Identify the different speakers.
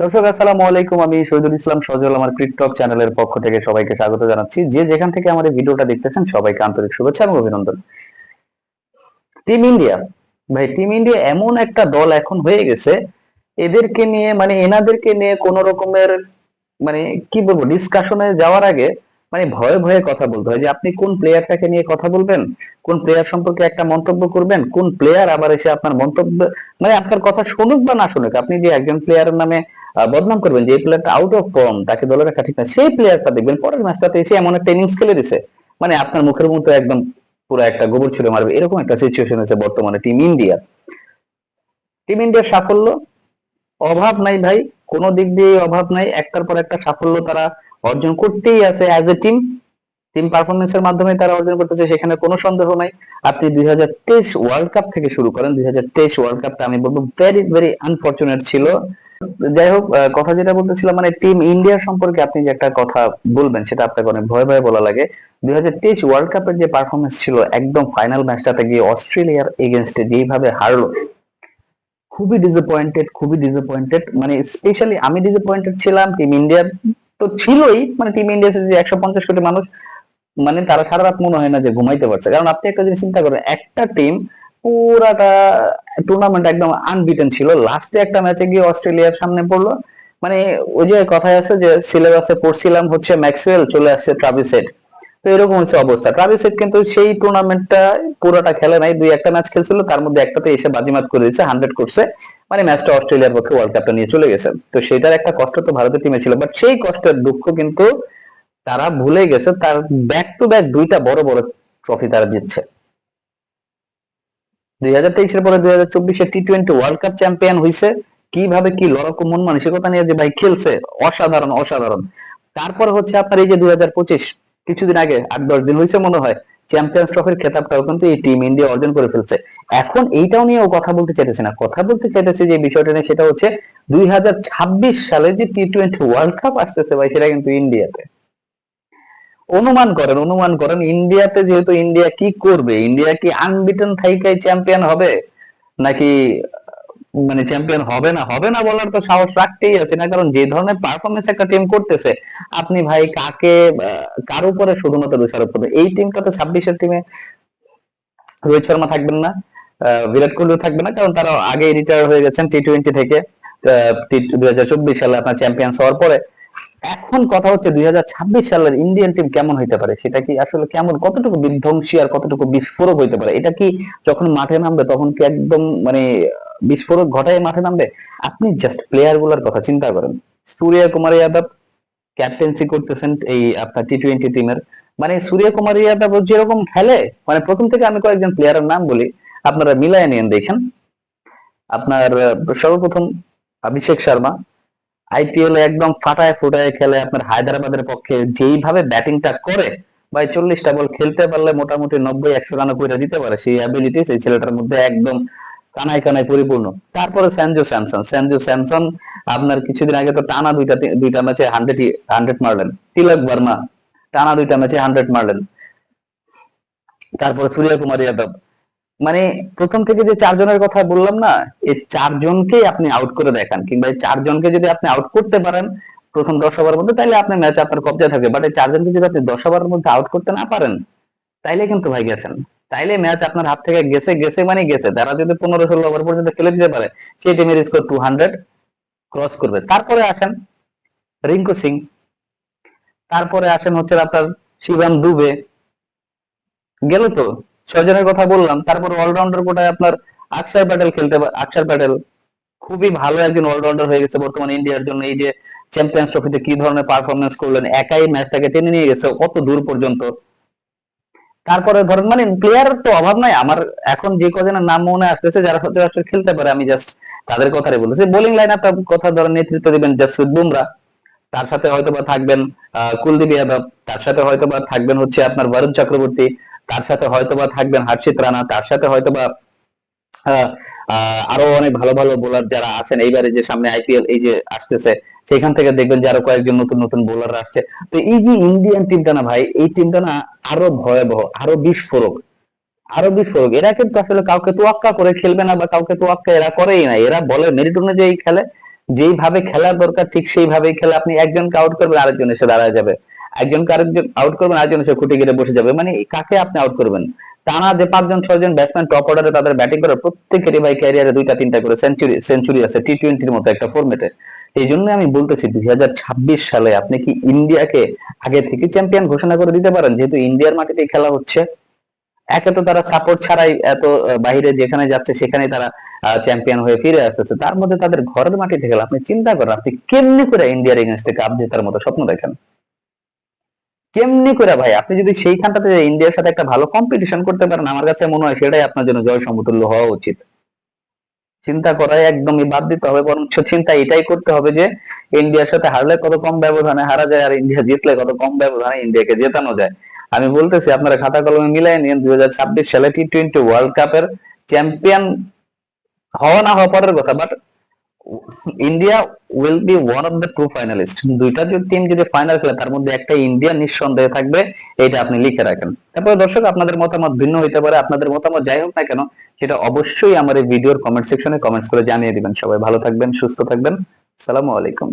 Speaker 1: দর্শক, আসসালামু আলাইকুম। আমি শহীদুল ইসলাম সজল, আমার ক্রিকটক চ্যানেলের পক্ষ থেকে সবাইকে স্বাগত জানাচ্ছি। যে যেখান থেকে আমার ভিডিওটা দেখতেছেন, সবাইকে আন্তরিক শুভেচ্ছা এবং অভিনন্দন। টিম ইন্ডিয়া, ভাই, টিম ইন্ডিয়া এমন একটা দল এখন হয়ে গেছে, এদেরকে নিয়ে মানে এনাদেরকে নিয়ে কোন রকমের মানে কি বলব ডিসকাশনে যাওয়ার আগে মানে ভয়ে ভয়ে কথা বলতে হয় যে, আপনি কোন প্লেয়ারটাকে নিয়ে কথা বলবেন? কোন প্লেয়ার সম্পর্কে একটা মন্তব্য করবেন? কোন প্লেয়ার আবার এসে আপনার মন্তব্য মানে আপনার কথা শুনুক বা না শুনুক, আপনি যে একজন প্লেয়ারের নামে বদনাম করবেন যে এই প্লেয়ারটা আউট অফ ফর্ম তাকে দলে রাখা ঠিক না। সেই প্লেয়ারটা দেখবেন পরের ম্যাচটাতে এসে এমন একটা ইনিংস খেলে দিছে। মানে আপনার মুখের মতো একদম পুরো একটা গোবর ছিল মারবে। এরকম একটা সিচুয়েশন হয়েছে বর্তমানে টিম ইন্ডিয়া টিম ইন্ডিয়ার সাফল্য? অভাব নাই ভাই। কোনো দিক দিয়ে অভাব নাই। একটার পর একটা সাফল্য তারা অর্জন করতেই আছে অ্যাজ এ টিম টিম পারফরমেন্সের মাধ্যমে তারা অর্জন করতেছে, সেখানে কোনো সন্দেহ নাই। আপনি দুই হাজার তেইশ ওয়ার্ল্ড কাপ থেকে শুরু করেন। দুই হাজার তেইশ ওয়ার্ল্ড কাপটা আমি বলব ভেরি ভেরি আনফর্চুনেট ছিল। যাই হোক কথা যেটা বলতেছিলাম মানে টিম ইন্ডিয়া সম্পর্কে আপনি যে একটা কথা বলবেন, সেটা আপনাকে অনেক ভয় ভয় বলা লাগে। দুই হাজার তেইশ ওয়ার্ল্ড কাপের যে পারফরমেন্স ছিল, একদম ফাইনাল ম্যাচটাতে গিয়ে অস্ট্রেলিয়ার এগেনস্টে যেইভাবে হারলো, খুবই ডিসঅ্যাপয়েন্টেড খুবই ডিসঅ্যাপয়েন্টেড মানে স্পেশালি আমি ডিসঅ্যাপয়েন্টেড ছিলাম টিম ইন্ডিয়ার তো ছিলই মানে টিম ইন্ডিয়া যে একশো পঞ্চাশ কোটি মানুষ মানে তারা সারা রাত মনে হয় না যে ঘুমাইতে পারছে। কারণ আপনি একটা জিনিস চিন্তা করেন, একটা টিম পুরাটা টুর্নামেন্ট একদম আনবিটেন ছিল। লাস্টে একটা ম্যাচে গিয়ে অস্ট্রেলিয়ার সামনে পড়ল। মানে ওই যে কথায় আছে যে সিলেবাসে পড়ছিলাম হচ্ছে ম্যাক্সওয়েল, চলে আসছে ট্রাভিসেট তো এরকম হচ্ছে অবস্থা। ট্রাভিসেট কিন্তু সেই টুর্নামেন্টটা পুরোটা খেলে নাই। দুই একটা ম্যাচ খেলছিল, তার মধ্যে একটাতে এসে বাজিমাত করে দিয়েছে হান্ড্রেড করছে মানে ম্যাচটা অস্ট্রেলিয়ার পক্ষে ওয়ার্ল্ড কাপটা নিয়ে চলে গেছে। তো সেটার একটা কষ্ট তো ভারতের টিমে ছিল। বাট সেই কষ্টের দুঃখ কিন্তু তারা ভুলে গেছে। তার ব্যাক টু ব্যাক দুইটা বড় বড় ট্রফি তারা জিতছে। দুই হাজার তেইশের পরে দুই হাজার চব্বিশে T twenty world cup champion হয়েছে কীভাবে কি লড়াকু মন মানসিকতা নিয়ে যে ভাই খেলছে, অসাধারণ অসাধারণ। তারপর হচ্ছে আপনার এই যে দুই হাজার পঁচিশ, কিছুদিন আগে আট দশ দিন হয়েছে মনে হয় চ্যাম্পিয়ন্স ট্রফির খেতাবটাও কিন্তু এই টিম ইন্ডিয়া অর্জন করে ফেলছে। এখন এইটাও নিয়ে ও কথা বলতে চাইতেছে না। কথা বলতে চাইতেছে যে বিষয়টা নিয়ে সেটা হচ্ছে দুই হাজার ছাব্বিশ সালে যে টি টোয়েন্টি ওয়ার্ল্ড কাপ আসতেছে ভাই, সেটা কিন্তু ইন্ডিয়াতে অনুমান করেন অনুমান করেন ইন্ডিয়াতে যেহেতু ইন্ডিয়া কি করবে? ইন্ডিয়া কি আনবিটেন থাইকাই চ্যাম্পিয়ন হবে? নাকি মানে চ্যাম্পিয়ন হবে না? হবে না বলার তো সাহস রাখতেই আছে। না, কারণ যে ধরনের পারফরমেন্স একটা টিম করতেছে, আপনি ভাই কাকে কার উপরে শুধুমাত্র দোষারোপ করবেন এই টিমটা তো ছাব্বিশের টিমে রোহিত শর্মা থাকবেন না বিরাট কোহলিও থাকবে না, কারণ তারা আগে রিটায়ার হয়ে গেছেন টি টোয়েন্টি থেকে দুই হাজার চব্বিশ সালে আপনার চ্যাম্পিয়ন হওয়ার পরে। এখন কথা হচ্ছে দুই সালের ইন্ডিয়ান টিম কেমন হইতে পারে? সেটা কি আসলে কেমন, কতটুকু বিধ্বংসী আর কতটুকু বিস্ফোরক হইতে পারে? এটা কি যখন মাঠে নামবে তখন কি একদম মানে বিস্ফোরক ঘটায় মাঠে নামবে? আপনি জাস্ট প্লেয়ারগুলার কথা চিন্তা করেন। সূর্য কুমার যাদব ক্যাপ্টেন্সি করতেছেন এই আপনার টি টোয়েন্টি টিমের মানে সূর্য কুমার যাদব যেরকম খেলে মানে প্রথম থেকে আমি কয়েকজন প্লেয়ারের নাম বলি, আপনারা মিলায় নিয়েন দেখেন। আপনার সর্বপ্রথম অভিষেক শর্মা আইপিএল একদম ফাটায় ফুটায় খেলে আপনার হায়দ্রাবাদের পক্ষে যেইভাবে ব্যাটিংটা করে, ভাই চল্লিশটা বল খেলতে পারলে মোটামুটি নব্বই, একশো রানও করে দিতে পারে। সেই অ্যাবিলিটি সেই ছেলেটার মধ্যে একদম কানায় কানায় পরিপূর্ণ। তারপরে স্যানজো স্যামসন। স্যানজো স্যামসন, আপনার কিছুদিন আগে তো টানা দুইটা দুইটা ম্যাচে হান্ড্রেড হান্ড্রেড মারলেন। তিলক বর্মা, টানা দুইটা ম্যাচে হান্ড্রেড মারলেন। তারপরে সূর্য কুমার যাদব মানে প্রথম থেকে যে চারজনের কথা বললাম না, এই চারজনকেই আপনি আউট করে দেখান। কিংবা এই চারজনকে যদি আপনি আউট করতে পারেন, প্রথম দশ ওভারের মধ্যে তাহলে আপনার ম্যাচ আপনার কবজায় থাকবে। বাট এই চারজনকে যদি আপনি দশ ওভারের মধ্যে আউট করতে না পারেন, তাইলে কিন্তু ভাই গেছেন। তাইলে ম্যাচ আপনার হাত থেকে গেছে গেছে মানে গেছে। তারা যদি পনেরো ষোলো ওভার পর্যন্ত খেলে দিতে পারে, সেই টিমের স্কোর টু হান্ড্রেড ক্রস করবে। তারপরে আসেন রিঙ্কু সিং। তারপরে আসেন হচ্ছে আপনার শিবাম দুবে। গেল তো? ছয়জনের কথা বললাম, তারপর অলরাউন্ডার কোটায় আপনার আকসার প্যাটেল খেলতে আকসার প্যাটেল খুবই ভালো একজন অলরাউন্ডার হয়ে গেছে বর্তমানে ইন্ডিয়ার জন্য। এই যে চ্যাম্পিয়ন্স ট্রফিতে কি ধরনের পারফরমেন্স করলেন, একাই ম্যাচটাকে টেনে নিয়ে গেছে, কত দূর পর্যন্ত? তারপরে ধরেন মানে প্লেয়ার তো অভাব নাই। আমার এখন যে কজনের নাম মনে আসতেছে, যারা সচরাচর খেলতে পারে, আমি জাস্ট তাদের কথাই বলতেছি। বোলিং লাইন আপটা কথা ধরেন নেতৃত্ব দিবেন জসপ্রীত বুমরা তার সাথে হয়তো বা থাকবেন কুলদীপ যাদব, তার সাথে হয়তো বা থাকবেন হচ্ছে আপনার বরুণ চক্রবর্তী তার সাথে হয়তো বা থাকবেন হর্ষিত রানা, তার সাথে হয়তো বা আরও অনেক ভালো ভালো বোলার যারা আছেন, এইবারে যে সামনে আইপিএল এই যে আসতেছে, সেখান থেকে দেখবেন যে আরও কয়েকজন নতুন নতুন বোলার আসছে। তো এই যে ইন্ডিয়ান টিমটা না ভাই, এই টিমটা না আরও ভয়াবহ, আরও বিস্ফোরক আরও বিস্ফোরক। এরা কিন্তু আসলে কাউকে তোয়াক্কা করে খেলবে না বা কাউকে তোয়াক্কা এরা করেই না। এরা বলে মেরিট অনুযায়ী খেলে, যেইভাবে খেলার দরকার ঠিক সেইভাবেই খেলে। আপনি একজনকে আউট করবেন, আরেকজন এসে দাঁড়ায় যাবে। একজনকে আরেকজন আউট করবেন, আরেকজন এসে খুঁটি গিরে বসে যাবে। মানে কাকে আপনি আউট করবেন? টানা যে পাঁচজন, ছয়জন ব্যাটসম্যান টপ অর্ডারে তাদের ব্যাটিং করে প্রত্যেকেরই ভাই ক্যারিয়ারে দুইটা, তিনটা করে সেঞ্চুরি সেঞ্চুরি আছে টি টোয়েন্টির মতো একটা ফরম্যাটে এই জন্য আমি বলতেছি, দুই সালে আপনি কি ইন্ডিয়াকে আগে থেকে চ্যাম্পিয়ন ঘোষণা করে দিতে পারেন? যেহেতু ইন্ডিয়ার মাটিতে খেলা হচ্ছে। একে তো তারা সাপোর্ট ছাড়াই এত বাইরে যেখানে যাচ্ছে সেখানে তারা চ্যাম্পিয়ন হয়ে ফিরে আসতেছে। তার মধ্যে তাদের ঘরের মাটিতে খেলা, আপনি চিন্তা করেন, আপনি কেমনি করে ইন্ডিয়ার এগেনস্টে কাপ জেতার মতো স্বপ্ন দেখেন? কেমনি করে ভাই? আপনি যদি সেইখানটাতে ইন্ডিয়ার সাথে একটা ভালো কম্পিটিশন করতে পারেন, আমার কাছে মনে হয় সেটাই আপনার জন্য জয় সমতুল্য হওয়া উচিত। চিন্তা করাই একদমই বাদ দিতে হবে, বরঞ্চ চিন্তা এটাই করতে হবে যে ইন্ডিয়ার সাথে হারলে কত কম ব্যবধানে হারা যায় আর ইন্ডিয়া জিতলে কত কম ব্যবধানে ইন্ডিয়াকে জেতানো যায়। আমি বলতেছি, আপনারা খাতা কলমে মিলাই নিন, দুই সালে টি টোয়েন্টি ওয়ার্ল্ড কাপের চ্যাম্পিয়ন হওয়া না হওয়া পরের কথা but India will be one of the two finalist দুইটা টিম যদি ফাইনাল খেলে, তার মধ্যে একটা ইন্ডিয়া নিঃসন্দেহে থাকবে, এটা আপনি লিখে রাখেন। তারপরে দর্শক, আপনাদের মতামত ভিন্ন হইতে পারে, আপনাদের মতামত যাই হোক না কেন, সেটা অবশ্যই আমার এই ভিডিওর কমেন্ট সেকশনে কমেন্টস করে জানিয়ে দিবেন সবাই। ভালো থাকবেন, সুস্থ থাকবেন। সালামু আলাইকুম।